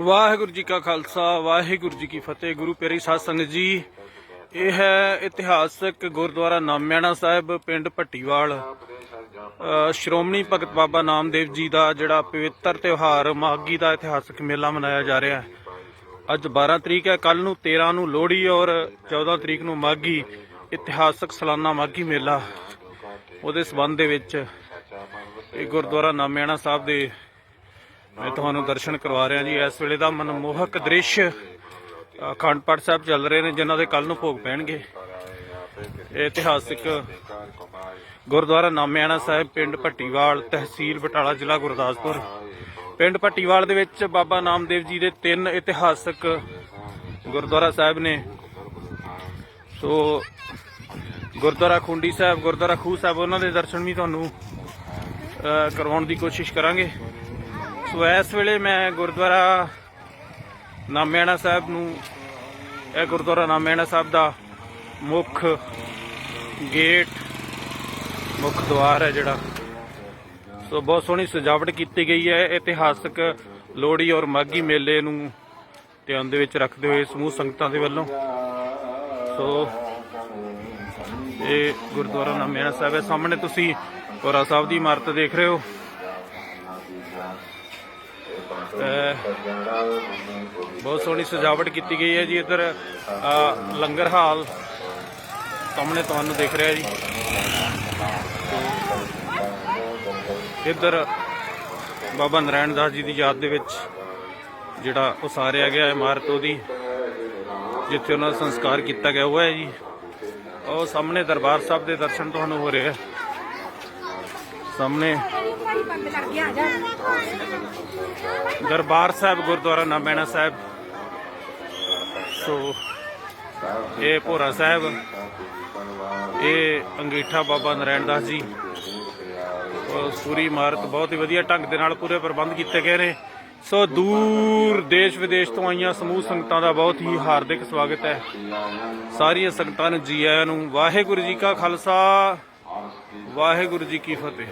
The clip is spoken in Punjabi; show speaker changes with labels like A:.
A: ਵਾਹਿਗੁਰੂ ਜੀ ਕਾ ਖਾਲਸਾ, ਵਾਹਿਗੁਰੂ ਜੀ ਕੀ ਫਤਿਹ। ਗੁਰੂ ਪਿਆਰੀ ਸਾਧ ਸੰਗਤ ਜੀ, ਇਹ ਹੈ ਇਤਿਹਾਸਕ ਗੁਰਦੁਆਰਾ ਨਾਮਿਆਣਾ ਸਾਹਿਬ, ਪਿੰਡ ਭੱਟੀਵਾਲ। ਸ਼੍ਰੋਮਣੀ ਭਗਤ ਬਾਬਾ ਨਾਮਦੇਵ ਜੀ ਦਾ ਜਿਹੜਾ ਪਵਿੱਤਰ ਤਿਉਹਾਰ, ਮਾਘੀ ਦਾ ਇਤਿਹਾਸਕ ਮੇਲਾ ਮਨਾਇਆ ਜਾ ਰਿਹਾ ਹੈ। ਅੱਜ 12 ਤਰੀਕ ਹੈ ਕੱਲ ਨੂੰ 13 ਨੂੰ ਲੋਹੜੀ ਔਰ 14 ਤਰੀਕ ਨੂੰ ਮਾਘੀ, ਇਤਿਹਾਸਕ ਸਾਲਾਨਾ ਮਾਘੀ ਮੇਲਾ। ਉਹਦੇ ਸਬੰਧ ਦੇ ਵਿੱਚ ਇਹ ਗੁਰਦੁਆਰਾ ਨਾਮਿਆਣਾ ਸਾਹਿਬ ਦੇ ਮੈਂ ਤੁਹਾਨੂੰ ਦਰਸ਼ਨ ਕਰਵਾ ਰਿਹਾ ਜੀ। ਇਸ ਵੇਲੇ ਦਾ ਮਨਮੋਹਕ ਦ੍ਰਿਸ਼ ਅਖੰਡ ਪਾਠ ਸਾਹਿਬ ਚੱਲ ਰਹੇ ਨੇ, ਜਿਨ੍ਹਾਂ ਦੇ ਕੱਲ ਨੂੰ ਭੋਗ ਪੈਣਗੇ। ਇਹ ਇਤਿਹਾਸਿਕ ਗੁਰਦੁਆਰਾ ਨਾਮਿਆਣਾ ਸਾਹਿਬ, ਪਿੰਡ ਭੱਟੀਵਾਲ, ਤਹਿਸੀਲ ਬਟਾਲਾ, ਜ਼ਿਲ੍ਹਾ ਗੁਰਦਾਸਪੁਰ। ਪਿੰਡ ਭੱਟੀਵਾਲ ਦੇ ਵਿੱਚ ਬਾਬਾ ਨਾਮਦੇਵ ਜੀ ਦੇ ਤਿੰਨ ਇਤਿਹਾਸਕ ਗੁਰਦੁਆਰਾ ਸਾਹਿਬ ਨੇ। ਸੋ, ਗੁਰਦੁਆਰਾ ਖੁੰਡੀ ਸਾਹਿਬ, ਗੁਰਦੁਆਰਾ ਖੂਹ ਸਾਹਿਬ, ਉਹਨਾਂ ਦੇ ਦਰਸ਼ਨ ਵੀ ਤੁਹਾਨੂੰ ਕਰਵਾਉਣ ਦੀ ਕੋਸ਼ਿਸ਼ ਕਰਾਂਗੇ। ਸੋ ਇਸ ਵੇਲੇ ਮੈਂ ਗੁਰਦੁਆਰਾ ਨਾਮਿਆਣਾ ਸਾਹਿਬ ਨੂੰ, ਇਹ ਗੁਰਦੁਆਰਾ ਨਾਮਿਆਣਾ ਸਾਹਿਬ ਦਾ ਮੁੱਖ ਗੇਟ, ਮੁੱਖ ਦੁਆਰ ਹੈ ਜਿਹੜਾ। ਸੋ ਬਹੁਤ ਸੋਹਣੀ ਸਜਾਵਟ ਕੀਤੀ ਗਈ ਹੈ। ਇਤਿਹਾਸਕ ਲੋਹੜੀ ਔਰ ਮਾਘੀ ਮੇਲੇ ਨੂੰ ਧਿਆਨ ਦੇ ਵਿੱਚ ਰੱਖਦੇ ਹੋਏ ਸਮੂਹ ਸੰਗਤਾਂ ਦੇ ਵੱਲੋਂ। ਸੋ ਇਹ ਗੁਰਦੁਆਰਾ ਨਾਮਿਆਣਾ ਸਾਹਿਬ ਹੈ। ਸਾਹਮਣੇ ਤੁਸੀਂ ਕੋਰਾ ਸਾਹਿਬ ਦੀ ਇਮਾਰਤ ਦੇਖ ਰਹੇ ਹੋ। ਬਹੁਤ ਸੋਹਣੀ ਸਜਾਵਟ ਕੀਤੀ ਗਈ ਹੈ ਜੀ ਇੱਧਰ ਲੰਗਰ ਹਾਲ। ਸਾਹਮਣੇ ਤੁਹਾਨੂੰ ਦਿਖ ਰਿਹਾ ਜੀ। ਇੱਧਰ ਬਾਬਾ ਨਰਾਇਣ ਦਾਸ ਜੀ ਦੀ ਯਾਦ ਦੇ ਵਿੱਚ ਜਿਹੜਾ ਉਸਾਰਿਆ ਗਿਆ ਇਮਾਰਤ ਉਹਦੀ, ਜਿੱਥੇ ਉਹਨਾਂ ਦਾ ਸੰਸਕਾਰ ਕੀਤਾ ਗਿਆ ਉਹ ਹੈ ਜੀ। ਉਹ ਸਾਹਮਣੇ ਦਰਬਾਰ ਸਾਹਿਬ ਦੇ ਦਰਸ਼ਨ ਤੁਹਾਨੂੰ ਹੋ ਰਹੇ ਆ ਸਾਹਮਣੇ। ਦਰਬਾਰ ਸਾਹਿਬ, ਗੁਰਦੁਆਰਾ ਨਾਮੈਣਾ ਸਾਹਿਬ। ਸੋ, ਇਹ ਭੋਰਾ ਸਾਹਿਬ, ਇਹ ਅੰਗੀਠਾ ਬਾਬਾ ਨਰੈਣ ਦਾਸ ਜੀ। ਉਹ ਪੂਰੀ ਇਮਾਰਤ ਬਹੁਤ ਹੀ ਵਧੀਆ ਢੰਗ ਦੇ ਨਾਲ ਪੂਰੇ ਪ੍ਰਬੰਧ ਕੀਤੇ ਗਏ ਨੇ। ਸੋ ਦੂਰ ਦੇਸ਼ ਵਿਦੇਸ਼ ਤੋਂ ਆਈਆਂ ਸਮੂਹ ਸੰਗਤਾਂ ਦਾ ਬਹੁਤ ਹੀ ਹਾਰਦਿਕ ਸਵਾਗਤ ਹੈ। ਸਾਰੀਆਂ ਸੰਗਤਾਂ ਨੂੰ ਜੀ ਆਇਆਂ ਨੂੰ ਵਾਹਿਗੁਰੂ ਜੀ ਕਾ ਖਾਲਸਾ। ਵਾਹਿਗੁਰੂ ਜੀ ਕੀ ਫਤਿਹ।